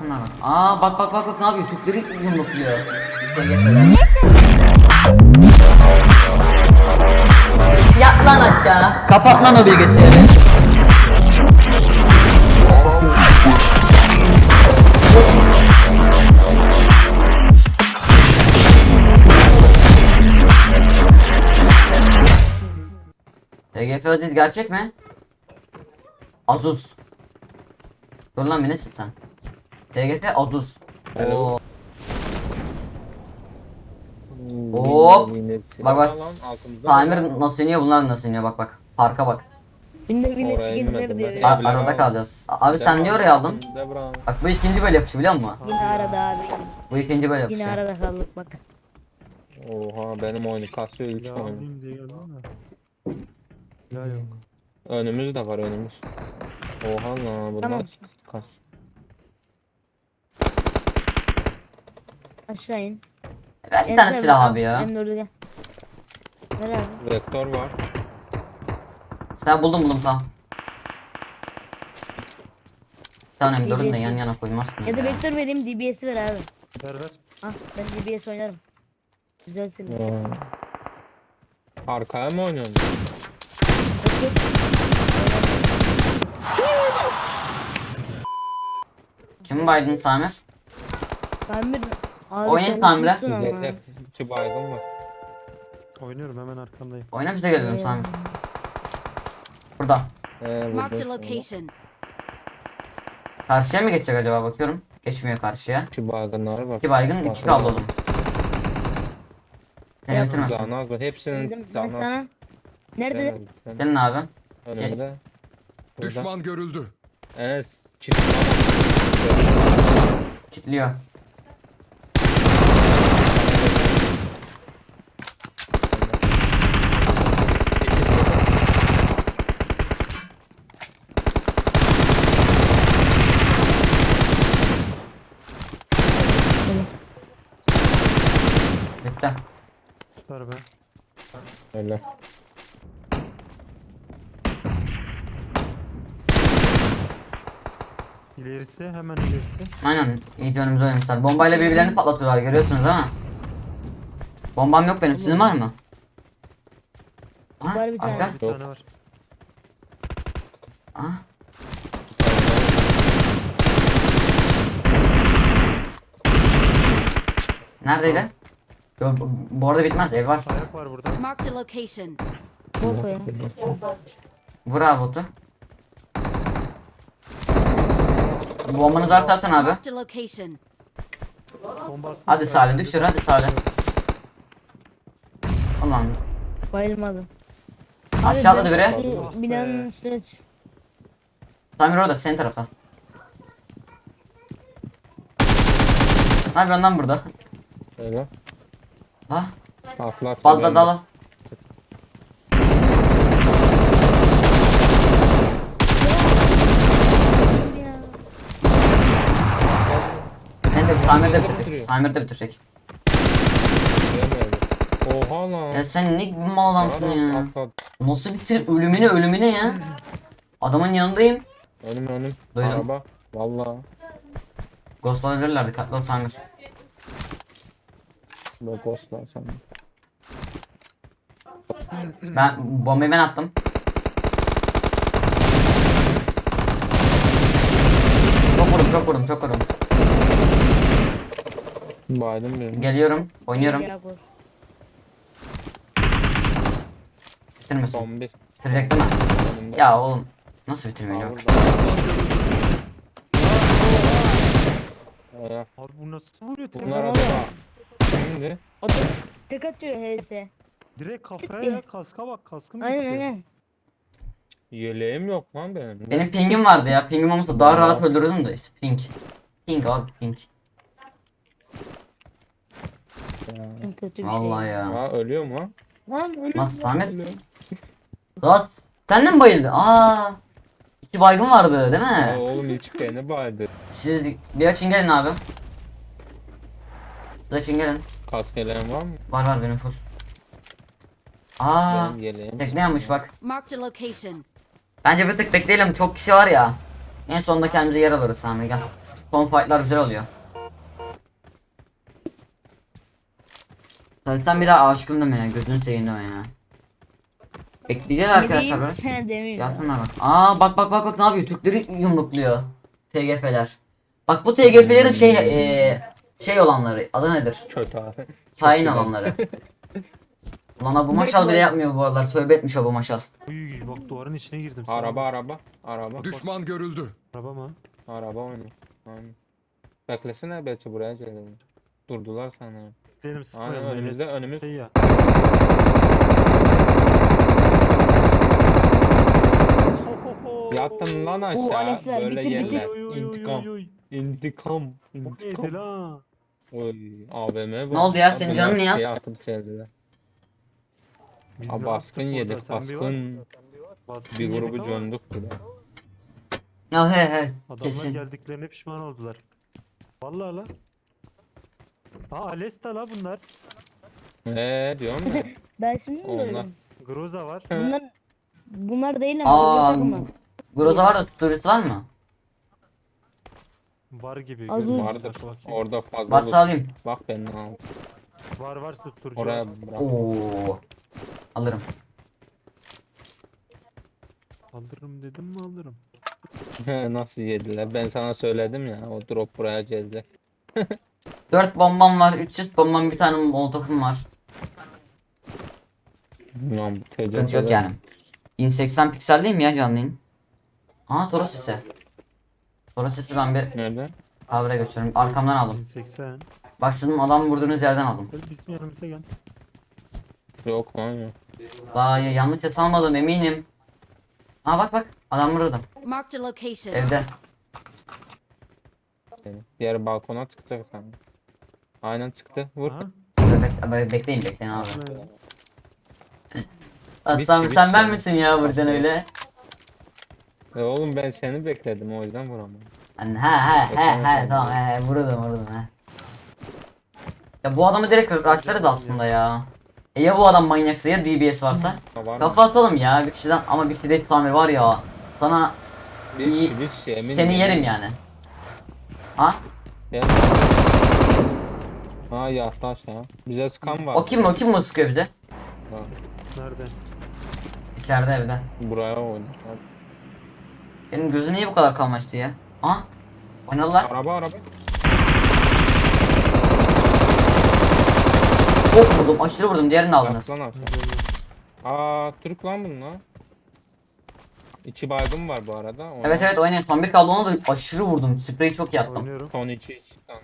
Bak. Aa bak bak bak bak ne yapıyor? Türkleri yumrukluyor. Yat lan aşağı. Kapat lan o bilgisayarı. TGF Aziz gerçek mi? Azus. Dur lan bir nesin sen? TGF Azus. Oo. Hop. Bak bak. Timer nasıl iniyor bunlar nasıl iniyor bak bak. Parka bak. Binde bile Oraya çekinler inmedim diyor ben. ya. A- arada kalacağız. Abi sen niye oraya aldın? Bak bu ikinci böyle yapışı biliyor musun? Yine arada abi. Bu ikinci böyle Yine yapışı. arada kaldık bak. Oha benim oyunu kasıyor 3 Ya oyun. alayım diye geldim de. Ya yok. Önümüz de var önümüz. Oha lan bunlar Tamam. kas. Aşağı in. Ver bir tane silah abi ya. Emre gel. Ver abi. Vektör var. Sen buldum buldum tamam. Bir tane DBS M4'ünü de yan yana koymazsın Ya da ya. vektör vereyim DBS'i ver abi. Ver ver. Ah ben DBS oynarım. Güzel silah. Ya. Arkaya mı oynuyorsun? Kim baydın Samir? Samir abi Oynayın sen Samir'e. uçmuşsun ama. Yedek iki baygın var. Oynuyorum hemen arkandayım. Oyna bize gelelim Ee, Samir. Burada. Ee, Marked a location. Karşıya mı geçecek acaba bakıyorum. Geçmiyor karşıya. İki baygınlar var. İki baygın iki kaldı oğlum. Seni Ya, bitirmesin. Canaz var. Hepsinin Dedim ben canaz. sana. Nerede? Gelin abi. Önümde. Burada. Düşman görüldü. Enes çıktı. Kilitliyor. Bitti. Süper be. Öyle. İlerisi hemen ilerisi. Aynen. İyi ki önümüze oynamışlar. Bombayla birbirlerini patlatıyorlar görüyorsunuz ama. Bombam yok benim. Sizin var mı? Ha, Var bir tane. arka. Bir tane var. Ha. Neredeydi? Yo, bu, bu arada bitmez ev var. Ayak var burada. Marked a location. Boko ya. Vur abi botu. Bombanızı artı atın abi. Marked a location. Bomba attım. Hadi Salih düşür hadi Salih. Ulan Bayılmadım. aşağıda da biri. Bu Binanın üstüne çık. Samir orada senin tarafta. Ne yapıyorsun lan burada? Öyle. Ha? Atlas. Balda dala. Sen de Samir de bitirecek. Samir de bitirecek. Oha lan. Ya sen ne mal adamsın ya. Nasıl bitir ölümüne ölümüne ya. Adamın yanındayım. Önüm önüm. Duydum. Araba. Valla. Ghost alabilirler dikkatli ol Samir. Bak ghostlar sana. Ben bombayı ben attım. Çok vurdum çok vurdum çok vurdum. Baydım benim. Geliyorum oynuyorum. Ya, boş. Bitirmesin. Son bir. Bitirecek değil mi? Önümde. Ya oğlum nasıl bitirmiyor yok. Ee, Abi bu nasıl vuruyor? Bunlar araba. Şimdi. Da tek atıyor HS. Direkt kafaya ya kaska bak kaskım Aynen gitti. aynen. Yeleğim yok lan benim. Benim pingim vardı ya. Pingim olmasa daha rahat öldürürdüm de işte ping. Ping abi ping. Ya. En kötü bir Vallahi şey. ya. Ha ölüyor mu? Lan öyle. Nasıl Ahmet? Daha sen de mi bayıldın? Aa. İki baygın vardı değil Ya mi? oğlum hiç beni baydı. Siz bir açın gelin abi. Açın gelin. Kask eleğin var mı? Var var benim full. Aa. Benim yeleğim. Tekne yanmış bak. Marked a location. Bence bir tık bekleyelim çok kişi var ya. En sonunda kendimize yer alırız Sami gel. Son fightlar güzel oluyor. Sarıtan bir daha aşkım deme ya. Gözünü seveyim deme ya. Bekleyeceğiz arkadaşlar biraz. Yazsınlar bak. Aa bak bak bak bak ne yapıyor? Türkleri yumrukluyor. TGF'ler. Bak bu TGF'lerin şey eee şey olanları. Adı nedir? Kötü abi. Hain olanları. Ulan Abu Maşal bile yapmıyor bu aralar. Tövbe etmiş Abu Maşal. Uy bak duvarın içine girdim. Sağ Araba araba. Araba. Düşman görüldü. Araba mı? Araba oynuyor. Aynen. Beklesene belki buraya gelelim. Durdular sana. Benim Aynen sıkmayalım. önümüzde Enes. önümüz. Şey ya. Yattın lan aşağı. Alexler, Böyle bitir, yerler. Oy, oy, oy, İntikam. oy, oy. İntikam. Bu neydi İntikam. Oy AVM bu. Ne oldu ya, senin canın yaz? şey atıp geldiler. Biz ne baskın yedik burada? Baskın. Bir grubu cöndük bile. Ya he he. Adamlar Kesin. geldiklerine pişman oldular. Vallahi la. Aa Alesta la bunlar. Eee diyorum ya. Ben şimdi mi Onlar. gördüm? Groza var. Bunlar bunlar değil ama. Aa. Groza var da Sturit var mı? Var gibi. Az görünüyor. Vardır. Bak bakayım. Orada fazla loot. alayım. Bak ben ne aldım. Var var susturucu. Oraya bırak. Oo. Alırım. Alırım dedim mi alırım. Nasıl yediler? Ben sana söyledim ya. O drop buraya geldi. 4 bombam var, 300 bombam, bir tane molotofum var. Lan bu çocuk Sıkıntı yok yani. 1080 piksel değil mi ya canlı yayın? Aa Toros sesi. Toros sesi ben bir Nerede? kavra götürüyorum. Arkamdan aldım. 1080. Bak sizin adam vurduğunuz yerden aldım. Gel bizim yanımıza gel. Yok lan yok. Ya- yanlış ses almadım eminim. Aa bak bak adam vurdu. Marked a location. Evde. Seni. Diğer balkona çıkacak sen. Aynen çıktı. Vur. Aha. Bek be- bekleyin bekleyin abi. Lan Bitti, sen, bitti sen ben misin ya buradan öyle? E oğlum ben seni bekledim o yüzden vuramadım. Hani he he he he tamam he he vurdum vurdum he. Ya bu adamı direkt rushlarız aslında ya. E ya bu adam manyaksa ya DBS varsa? Var mı? Kafa atalım ya bir kişiden ama bir kişide tamir var ya. Sana Bir iyi, kişi, bir kişi, emin seni değilim. yerim yani. Ha? Gel. Ha yaklaş ya. Bize sıkan var. O kim o kim o sıkıyor bize? Bak, Nerede? İçeride evde. Buraya oyna. Benim gözüm niye bu kadar kalmıştı ya? Ha? Oynadılar. Araba araba. Çok vurdum aşırı vurdum diğerini aldınız. Lan aşağı. Aa Türk lan bunlar. İçi baygın var bu arada. Ona Evet evet oynayın son bir kaldı ona da aşırı vurdum. Spreyi çok iyi attım. Oynuyorum. Son içi içi tane.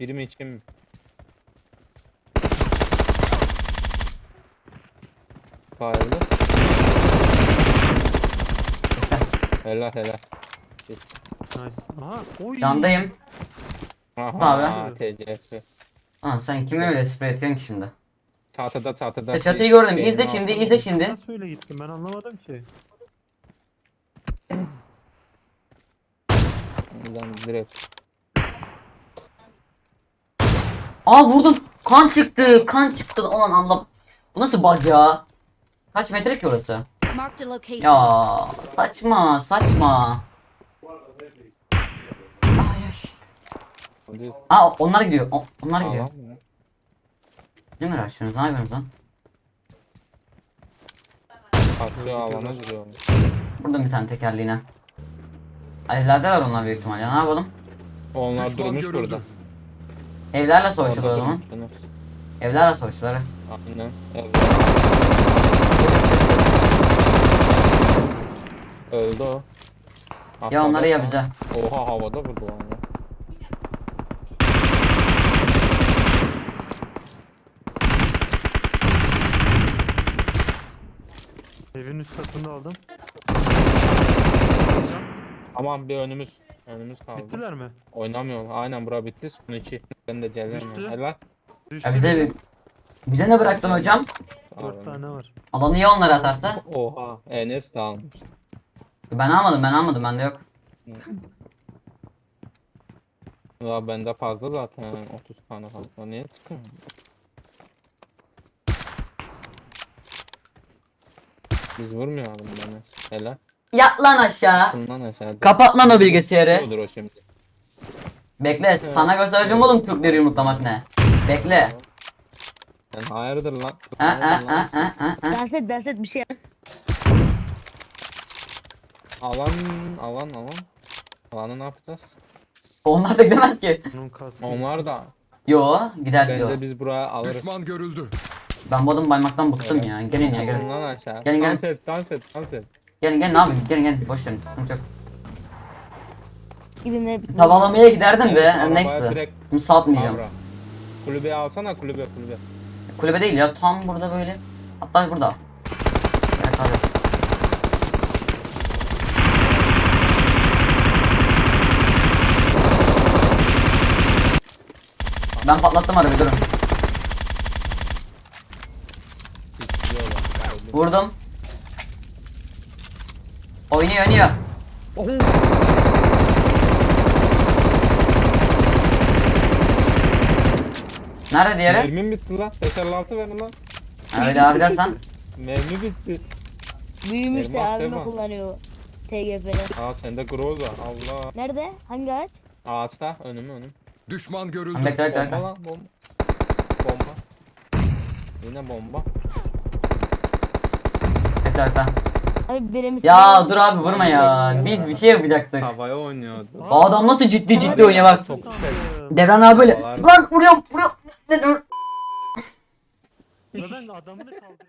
Biri mi içi mi? Bayıldı. Helal helal. Nice. Aha. Oy. Candayım. Aha, Abi. TCF. Ha sen kime öyle sprey atıyorsun ki şimdi? Çatıda çatıda. Ya çatıyı gördüm. Benim İzle şimdi, izle şimdi. Nasıl öyle gittim ben anlamadım ki. Buradan direkt. Aa vurdum. Kan çıktı. Kan çıktı. Ulan Allah. Bu nasıl bug ya? Kaç metre ki orası? Ya saçma saçma. Ay, ay. Aa onlar gidiyor. O- onlar gidiyor. Ne mi uğraşıyorsunuz? Ne yapıyorsunuz lan? Kaçıyor alana giriyor. Burada bir tane tekerliğine. Evlerdeler onlar büyük ihtimalle. Ne yapalım? Onlar durmuş burada. Evlerle savaşıyorlar o zaman. Evlerle savaşıyorlar. Aynen. Evet. Öldü o. Ya Atladı onları ya falan. bize. Oha havada vurdu lan ya. Evin üst katında aldım. Aman bir önümüz. Önümüz kaldı. Bittiler mi? Oynamıyor. Aynen bura bitti. Son iki. Ben de Düştü. cellenmiyorum. Helal. Düştü. Ya bize bize ne bıraktın hocam? Dört tane var. Alanı ya onlara atarsa? Oha. Enes de almış. Ben almadım ben almadım bende yok. Ya bende fazla zaten 30 tane fazla. Niye çıkıyor? Biz vurmayalım Enes. Helal. Yat lan aşağı. Şundan aşağı. Kapat lan o bilgisayarı. Olur o şimdi. Bekle sana göstereceğim oğlum Türkleri yumruklamak ne. Bekle. Sen hayırdır lan? Ha ha ha lan? ha ha ha. Dans et dans et bir şey yap. Alan alan alan. Alanı ne yapacağız? Onlar da gidemez ki. Onlar da. Yo gider diyor. Bence biz buraya alırız. Düşman görüldü. Ben bu adamı baymaktan bıktım ya. Gelin ya gelin. Ondan aşağı. Gelin, gelin. Dans et dans et dans et. Gelin gelin ne yapayım? Gelin gelin. Boş verin. Sıkıntı yok. Gidin hep. Tavalamaya giderdim. Evet, arabaya Neyse. direkt Şimdi satmayacağım. avra. Kulübeye alsana kulübe kulübe. Kulübe değil ya. Tam burada böyle. Hatta burada. Evet hadi. Ben patlattım arabayı durun. Vurdum. Oynuyor oynuyor. Nerede diğeri? Mermim bitti lan. 556 verin lan. Ha, Öyle abi dersen. Mermi bitti. Büyümüş de Elmas, abime elmas. kullanıyor. TGF'de. Aa sende Groza. Allah. Nerede? Hangi ağaç? Ağaçta önüm önüm. Düşman görüldü. Bekle bekle Bomba bekle. lan bomba. Bomba. Yine bomba. Bekle bekle. Abi birimiz. Ya dur abi vurma ya. Biz bir şey yapacaktık. Havaya oynuyordu. O adam nasıl ciddi ciddi oynuyor bak. Çok güzel. Devran abi böyle. Lan vuruyorum vuruyorum. Ya ben adamını kaldırdım.